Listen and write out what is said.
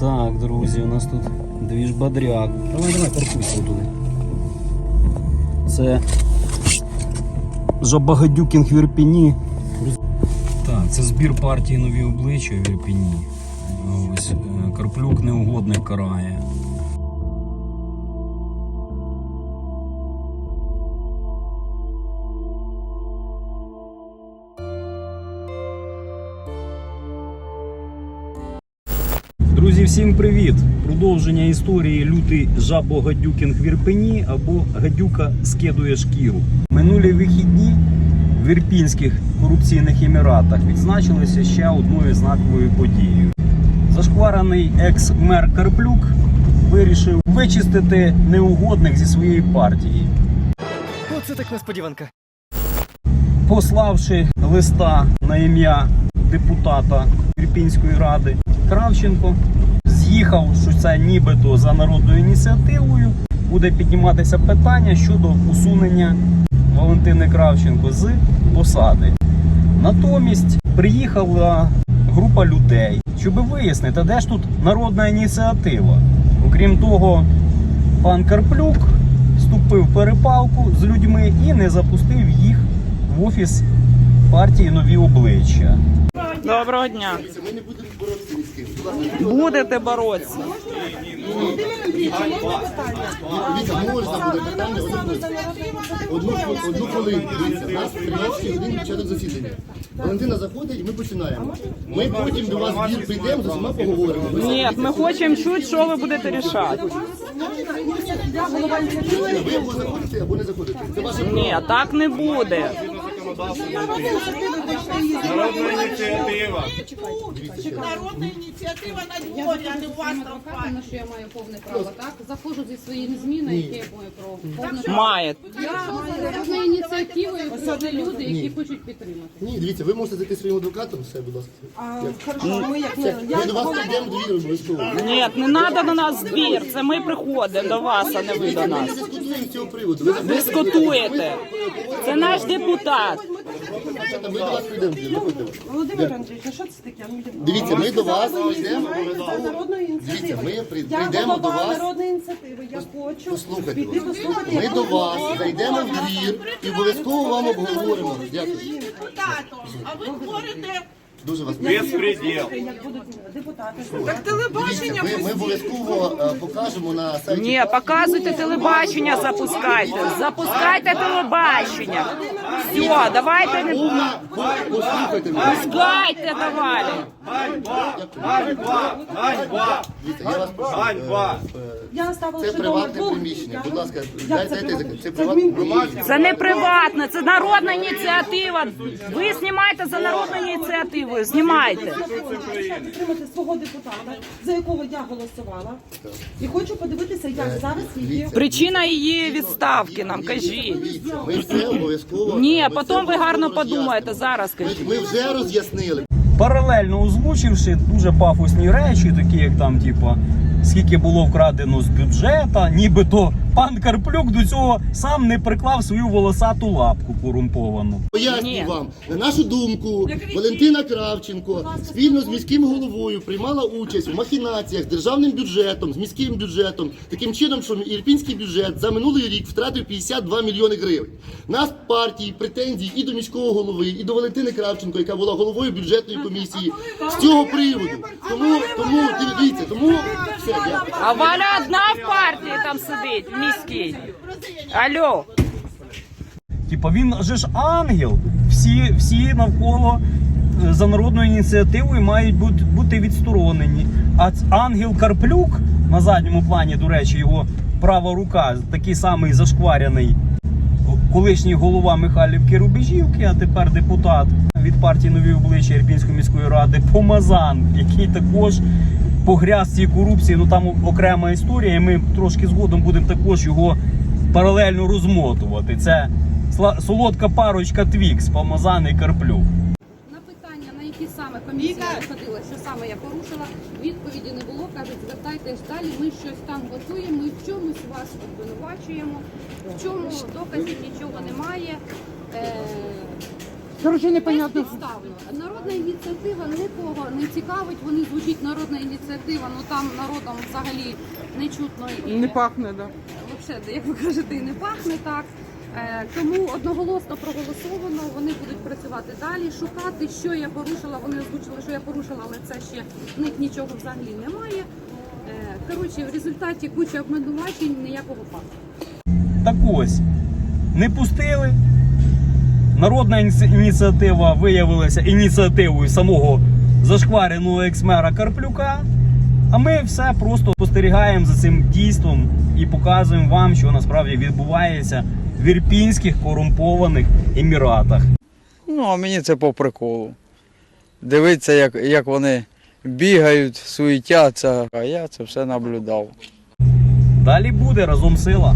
Так, друзі, у нас тут двіж бодряк. Давай, давай, паркуйся туди. Це Жабагадюкінг в Ірпіні. Так, це збір партії нові обличчя в Ірпіні. Ось е, Карплюк неугодник карає. Друзі, всім привіт! Продовження історії лютий жабо-гадюкінг в Ірпені або гадюка скидує шкіру. Минулі вихідні в Ірпінських корупційних еміратах відзначилися ще одною знаковою подією. Зашкварений екс-мер Карплюк вирішив вичистити неугодних зі своєї партії. Оце так несподіванка. пославши листа на ім'я депутата Ірпінської ради Кравченко, з'їхав, що це нібито за народною ініціативою буде підніматися питання щодо усунення Валентини Кравченко з посади. Натомість приїхала група людей, щоб вияснити, де ж тут народна ініціатива. Окрім того, пан Карплюк вступив в перепалку з людьми і не запустив їх в офіс партії нові обличчя. Доброго дня. Ми не будемо боротися ні з ким. Будете боротися. Дивіться, можна буде питання одну, хвилину. Дивіться, у нас 13 годин початок засідання. Валентина заходить, і ми починаємо. Ми потім до вас в двір прийдемо, з усіма поговоримо. Ви Ні, ми хочемо чути, що ви будете рішати. Ви або заходите, або не заходите. Це ваше право. Ні, так не буде. Народна ініціатива. Народна ініціатива на дворі, а не у вас там в що я маю повне право, так? Заходжу зі своїми змінами, які я маю право. Повне право. Має. Я народною ініціативою прийшли люди, які хочуть підтримати. Ні, дивіться, ви можете зайти своїм адвокатом, все, будь ласка. Ми до вас прийдемо в двір обов'язково. Ні, не треба до нас збір. Це ми приходимо до вас, а не ви до Ми нас. дискутуємо з цього приводу. Ви заходите, Дискутуєте. Це наш депутат. Ми до вас прийдемо заходьте. Володимир Андрійович, що це таке? Ну. Дивіться, ми до вас прийдемо. Народної Дивіться, ініціативи. ми прийдемо до вас. народної ініціативи. Я хочу Послухайте, піти послухати. Ми до вас зайдемо в двір і обов'язково вам обговоримо. Дякую. депутатом, а ви говорите, Дуже вас Безпреділ. як будуть депутати. Так телебачення ми, ми обов'язково е, покажемо на сайті. Ні, показуйте телебачення, запускайте. Запускайте телебачення. Все, давайте не Повна, послухайте мене. пускайте давай. Ганьба! Ганьба! Дивіться, я вас прошу. Ганьба! Я ставила Це ще приватне дома. приміщення. Будь ласка, Як це дайте приватне? це Це приватне приміщення. Це не приватне, це народна ініціатива. Ви знімайте за народною ініціативою. Знімайте. підтримати свого депутата, за якого я голосувала. І хочу подивитися, як зараз її Причина її відставки нам кажіть. Дивіться, Ми все обов'язково. Ні, ми потім все ви гарно обов'язково подумаєте. роз'яснимо. Зараз Ми, кажіть. ми вже роз'яснили. Паралельно озвучивши дуже пафосні речі, такі як там, типа, скільки було вкрадено з бюджета, нібито пан Карплюк до цього сам не приклав свою волосату лапку корумповану. Пояснюю Ні. вам, на нашу думку, Валентина Кравченко спільно з міським головою приймала участь у махінаціях з державним бюджетом, з міським бюджетом, таким чином, що ірпінський бюджет за минулий рік втратив 52 мільйони гривень. Нас партії претензій і до міського голови, і до Валентини Кравченко, яка була головою бюджетної комісії, з цього приводу. Тому, тому дивіться, тому. А Валя одна в партії там сидить, в міській. Алло. Типа він же ж ангел. Всі, всі навколо е, за народною ініціативою мають бути, бути відсторонені. А ангел Карплюк на задньому плані, до речі, його права рука, такий самий зашкваряний колишній голова Михайлівки Рубежівки, а тепер депутат від партії Нові обличчя Ірпінської міської ради Помазан, який також погряз в цій корупції. Ну там окрема історія. і Ми трошки згодом будемо також його паралельно розмотувати. Це сла- солодка парочка Твікс, Помазан і Карплюк. На питання, на які саме комісії виходила, що саме я порушила, відповіді не було. Кажуть, звертайтесь далі, ми щось там готуємо, ми в чомусь вас обвинувачуємо, в чому доказів нічого немає. Е, Короче, непонятно. Безпідставно. Народна ініціатива нікого не цікавить. Вони звучить народна ініціатива, ну там народом взагалі не чутно і Не пахне, да. Взагалі, як ви кажете, і не пахне так. Е, Тому одноголосно проголосовано. Вони будуть працювати далі, шукати, що я порушила. Вони озвучили, що я порушила, але це ще в них нічого взагалі немає. Е, Коротше, в результаті куча обвинувачень ніякого факту. Так ось, не пустили. Народна ініціатива виявилася ініціативою самого зашквареного екс-мера Карплюка. А ми все просто спостерігаємо за цим дійством і показуємо вам, що насправді відбувається в ірпінських корумпованих еміратах. Ну, а мені це по приколу. Дивитися, як, як вони бігають, суетяться, а я це все наблюдав. Далі буде разом сила.